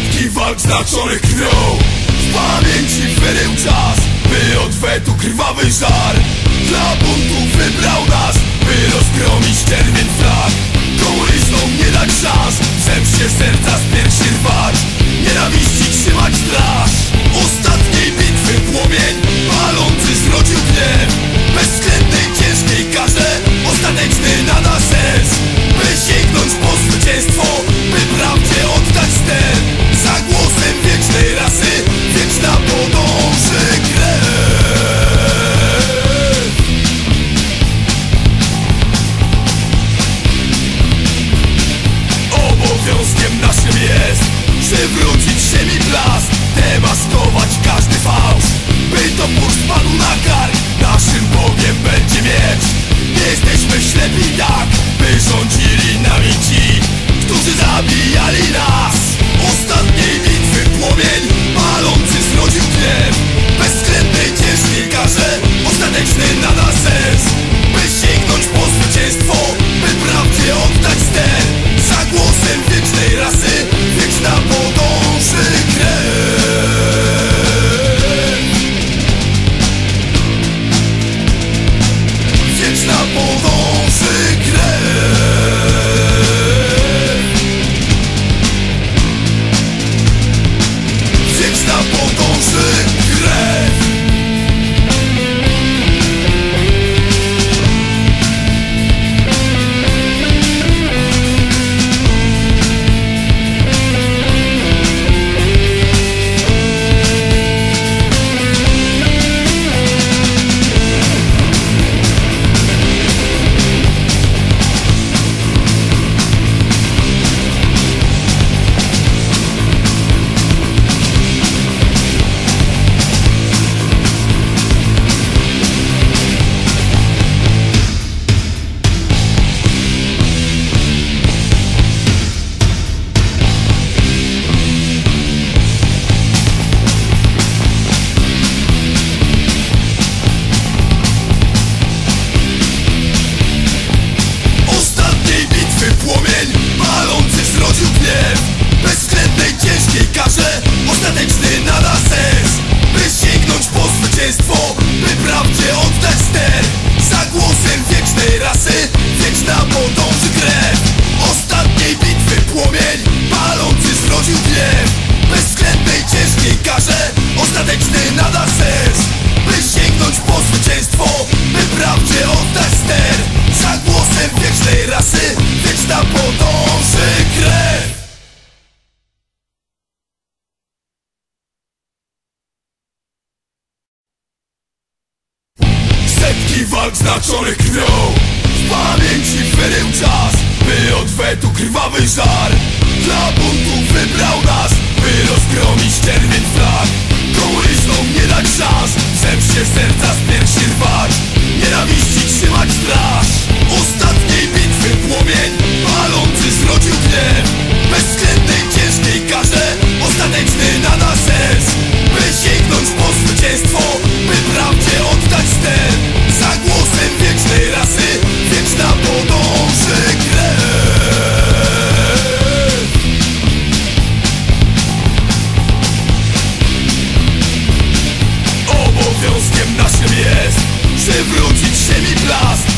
setki walk znaczonych krwią. W pamięci wyrył czas, by odwetu krwawy żar. Dla wywrócić się mi blask. Demaskować każdy fałsz. By to burst panu nakazał. i walk znaczonych krwią. W pamięci wyrył czas, by odwetu krwawy żar lost